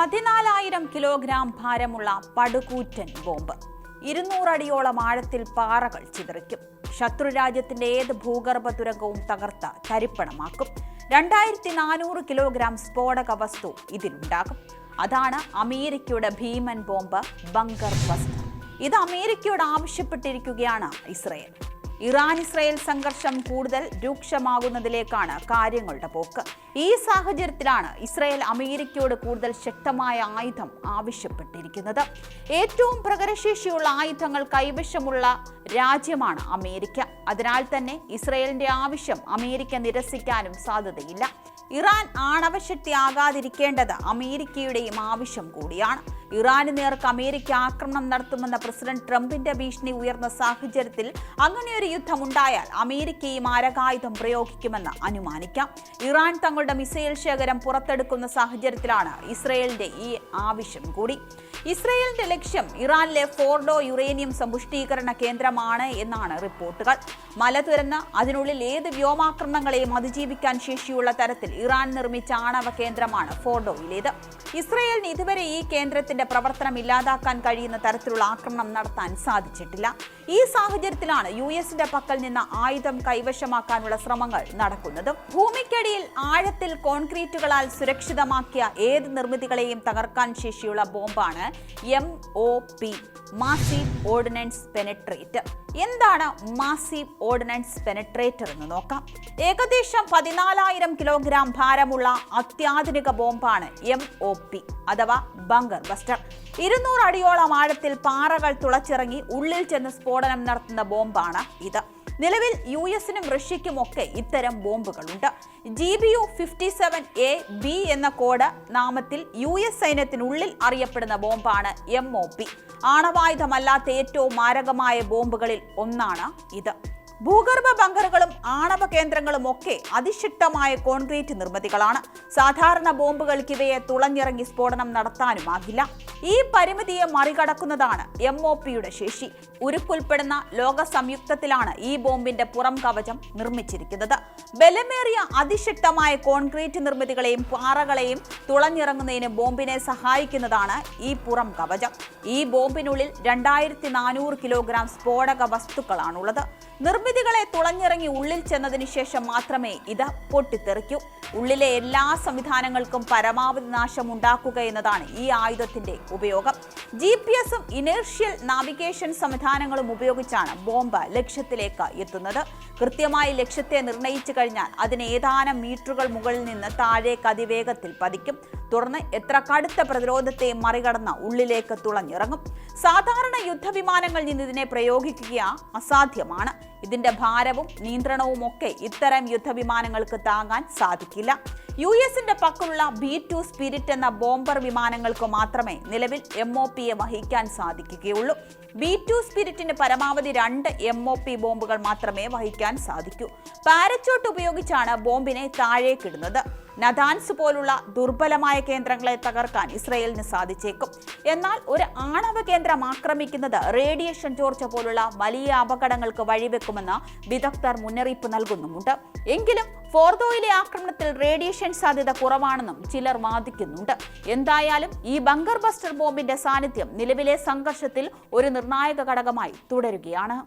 പതിനാലായിരം കിലോഗ്രാം ഭാരമുള്ള പടുകൂറ്റൻ ബോംബ്. ഇരുന്നൂറടിയോളം ആഴത്തിൽ പാറകൾ ചിതറിക്കും. ശത്രുരാജ്യത്തിന്റെ ഏത് ഭൂഗർഭ തുരങ്കവും തകർത്ത തരിപ്പണമാക്കും. രണ്ടായിരത്തി നാനൂറ് കിലോഗ്രാം സ്ഫോടക വസ്തു ഇതിലുണ്ടാകും. അതാണ് അമേരിക്കയുടെ ഭീമൻ ബോംബ് ബങ്കർ ബസ്റ്റർ. ഇത് അമേരിക്കയോട് ആവശ്യപ്പെട്ടിരിക്കുകയാണ് ഇസ്രയേൽ. ഇറാൻ ഇസ്രയേൽ സംഘർഷം കൂടുതൽ രൂക്ഷമാകുന്നതിലേക്കാണ് കാര്യങ്ങളുടെ പോക്ക്. ഈ സാഹചര്യത്തിലാണ് ഇസ്രയേൽ അമേരിക്കയോട് കൂടുതൽ ശക്തമായ ആയുധം ആവശ്യപ്പെട്ടിരിക്കുന്നത്. ഏറ്റവും പ്രകടശേഷിയുള്ള ആയുധങ്ങൾ കൈവശമുള്ള രാജ്യമാണ് അമേരിക്ക. അതിനാൽ തന്നെ ഇസ്രയേലിന്റെ ആവശ്യം അമേരിക്ക നിരസിക്കാനും സാധ്യതയില്ല. ഇറാൻ ആണവശക്തി ആകാതിരിക്കേണ്ടത് അമേരിക്കയുടെയും ആവശ്യം കൂടിയാണ്. ഇറാന് നേർക്ക് അമേരിക്ക ആക്രമണം നടത്തുമെന്ന പ്രസിഡന്റ് ട്രംപിന്റെ ഭീഷണി ഉയർന്ന സാഹചര്യത്തിൽ അങ്ങനെയൊരു യുദ്ധം ഉണ്ടായാൽ അമേരിക്കയും മാരകായുധം പ്രയോഗിക്കുമെന്ന് അനുമാനിക്കാം. ഇറാൻ തങ്ങളുടെ മിസൈൽ ശേഖരം പുറത്തെടുക്കുന്ന സാഹചര്യത്തിലാണ് ഇസ്രയേലിന്റെ ഈ ആവശ്യം കൂടി. ഇസ്രയേലിന്റെ ലക്ഷ്യം ഇറാനിലെ ഫോർഡോ യുറേനിയം സമ്പുഷ്ടീകരണ കേന്ദ്രമാണ് എന്നാണ് റിപ്പോർട്ടുകൾ. മല തുരന്ന് അതിനുള്ളിൽ ഏത് വ്യോമാക്രമണങ്ങളെയും അതിജീവിക്കാൻ ശേഷിയുള്ള തരത്തിൽ ഇറാൻ നിർമ്മിച്ച ആണവ കേന്ദ്രമാണ് ഫോർഡോയിലേത്. ഇസ്രയേലിന് ഇതുവരെ ഈ കേന്ദ്രത്തിന്റെ പ്രവർത്തനം ഇല്ലാതാക്കാൻ കഴിയുന്ന തരത്തിലുള്ള ആക്രമണം നടത്താൻ സാധിച്ചിട്ടില്ല. ഈ സാഹചര്യത്തിലാണ് യു എസിന്റെ പക്കൽ നിന്ന് ആയുധം കൈവശമാക്കാനുള്ള ശ്രമങ്ങൾ നടക്കുന്നത്. ഭൂമിക്കടിയിൽ ആഴത്തിൽ കോൺക്രീറ്റുകളാൽ സുരക്ഷിതമാക്കിയ ഏത് നിർമ്മിതികളെയും തകർക്കാൻ ശേഷിയുള്ള ബോംബാണ് M O P massive ordnance penetrator എന്താണ് മാസീവ് ഓർഡിനൻസ് പെനട്രേറ്റർ എന്ന് നോക്കാം. ഏകദേശം പതിനാലായിരം കിലോഗ്രാം ഭാരമുള്ള അത്യാധുനിക ബോംബാണ് എം ഒ പി അഥവാ ബങ്കർ ബസ്റ്റർ. ഇരുന്നൂറ് അടിയോളം ആഴത്തിൽ പാറകൾ തുളച്ചിറങ്ങി ഉള്ളിൽ ചെന്ന് സ്ഫോടനം നടത്തുന്ന ബോംബാണ് ഇത്. നിലവിൽ യു എസിനും റഷ്യയ്ക്കും ഒക്കെ ഇത്തരം ബോംബുകളുണ്ട്. G B U fifty seven A B എന്ന കോഡ് നാമത്തിൽ യു എസ് സൈന്യത്തിനുള്ളിൽ അറിയപ്പെടുന്ന ബോംബാണ് എം ഒ പി ആണവായുധമല്ലാത്ത ഏറ്റവും മാരകമായ ബോംബുകളിൽ ഒന്നാണ് ഇത്. ഭൂഗർഭ ബങ്കറുകളും ആണവ കേന്ദ്രങ്ങളും ഒക്കെ അതിശക്തമായ കോൺക്രീറ്റ് നിർമ്മിതികളാണ്. സാധാരണ ബോംബുകൾക്ക് ഇവയെ തുളഞ്ഞിറങ്ങി സ്ഫോടനം നടത്താനുമാകില്ല ഈ പരിമിതിയെ മറികടക്കുന്നതാണ് എം ഒ പിയുടെ ശേഷി. ഉരുക്കുൾപ്പെടുന്ന ലോക സംയുക്തത്തിലാണ് ഈ ബോംബിന്റെ പുറം കവചം നിർമ്മിച്ചിരിക്കുന്നത്. ബലമേറിയ അതിശക്തമായ കോൺക്രീറ്റ് നിർമ്മിതികളെയും പാറകളെയും തുളഞ്ഞിറങ്ങുന്നതിന് ബോംബിനെ സഹായിക്കുന്നതാണ് ഈ പുറം കവചം. ഈ ബോംബിനുള്ളിൽ രണ്ടായിരത്തി നാനൂറ് കിലോഗ്രാം സ്ഫോടക വസ്തുക്കളാണുള്ളത്. നിർമ്മിതികളെ തുളഞ്ഞിറങ്ങി ഉള്ളിൽ ചെന്നതിന് ശേഷം മാത്രമേ ഇത് പൊട്ടിത്തെറിക്കൂ. ഉള്ളിലെ എല്ലാ സംവിധാനങ്ങൾക്കും പരമാവധി നാശം ഉണ്ടാക്കുക എന്നതാണ് ഈ ആയുധത്തിന്റെ ഉപയോഗം. ജി പി എസും ഇനേർഷ്യൽ നാവിഗേഷൻ സംവിധാനങ്ങളും ഉപയോഗിച്ചാണ് ബോംബ് ലക്ഷ്യത്തിലേക്ക് എത്തുന്നത്. കൃത്യമായി ലക്ഷ്യത്തെ നിർണയിച്ചു കഴിഞ്ഞാൽ അതിന് ഏതാനും മീറ്ററുകൾ മുകളിൽ നിന്ന് താഴേക്ക് അതിവേഗത്തിൽ പതിക്കും. തുടർന്ന് എത്ര കടുത്ത പ്രതിരോധത്തെ മറികടന്ന് ഉള്ളിലേക്ക് തുളഞ്ഞിറങ്ങും. സാധാരണ യുദ്ധവിമാനങ്ങളിൽ നിന്ന് ഇതിനെ പ്രയോഗിക്കുക അസാധ്യമാണ്. ഇതിന്റെ ഭാരവും നിയന്ത്രണവും ഒക്കെ ഇത്തരം യുദ്ധവിമാനങ്ങൾക്ക് താങ്ങാൻ സാധിക്കില്ല. യു എസിന്റെ പക്കലുള്ള ബി ടു സ്പിരിറ്റ് എന്ന ബോംബർ വിമാനങ്ങൾക്ക് മാത്രമേ നിലവിൽ എം ഒ പിയെ വഹിക്കാൻ സാധിക്കുകയുള്ളൂ. ബി ടു സ്പിരിറ്റിന് പരമാവധി രണ്ട് എം ഒ പി ബോംബുകൾ മാത്രമേ വഹിക്കാൻ സാധിക്കൂ. പാരച്യൂട്ട് ഉപയോഗിച്ചാണ് ബോംബിനെ താഴേക്കിടുന്നത്. നദാൻസ് പോലുള്ള ദുർബലമായ കേന്ദ്രങ്ങളെ തകർക്കാൻ ഇസ്രയേലിന് സാധിച്ചേക്കും. എന്നാൽ ഒരു ആണവ കേന്ദ്രം ആക്രമിക്കുന്നത് റേഡിയേഷൻ ചോർച്ച പോലുള്ള വലിയ അപകടങ്ങൾക്ക് വഴിവെക്കുമെന്ന് വിദഗ്ധർ മുന്നറിയിപ്പ് നൽകുന്നുമുണ്ട്. എങ്കിലും ഫോർദോയിലെ ആക്രമണത്തിൽ റേഡിയേഷൻ സാധ്യത കുറവാണെന്നും ചിലർ വാദിക്കുന്നുണ്ട്. എന്തായാലും ഈ ബങ്കർ ബസ്റ്റർ ബോംബിന്റെ സാന്നിധ്യം നിലവിലെ സംഘർഷത്തിൽ ഒരു നിർണായക ഘടകമായി തുടരുകയാണ്.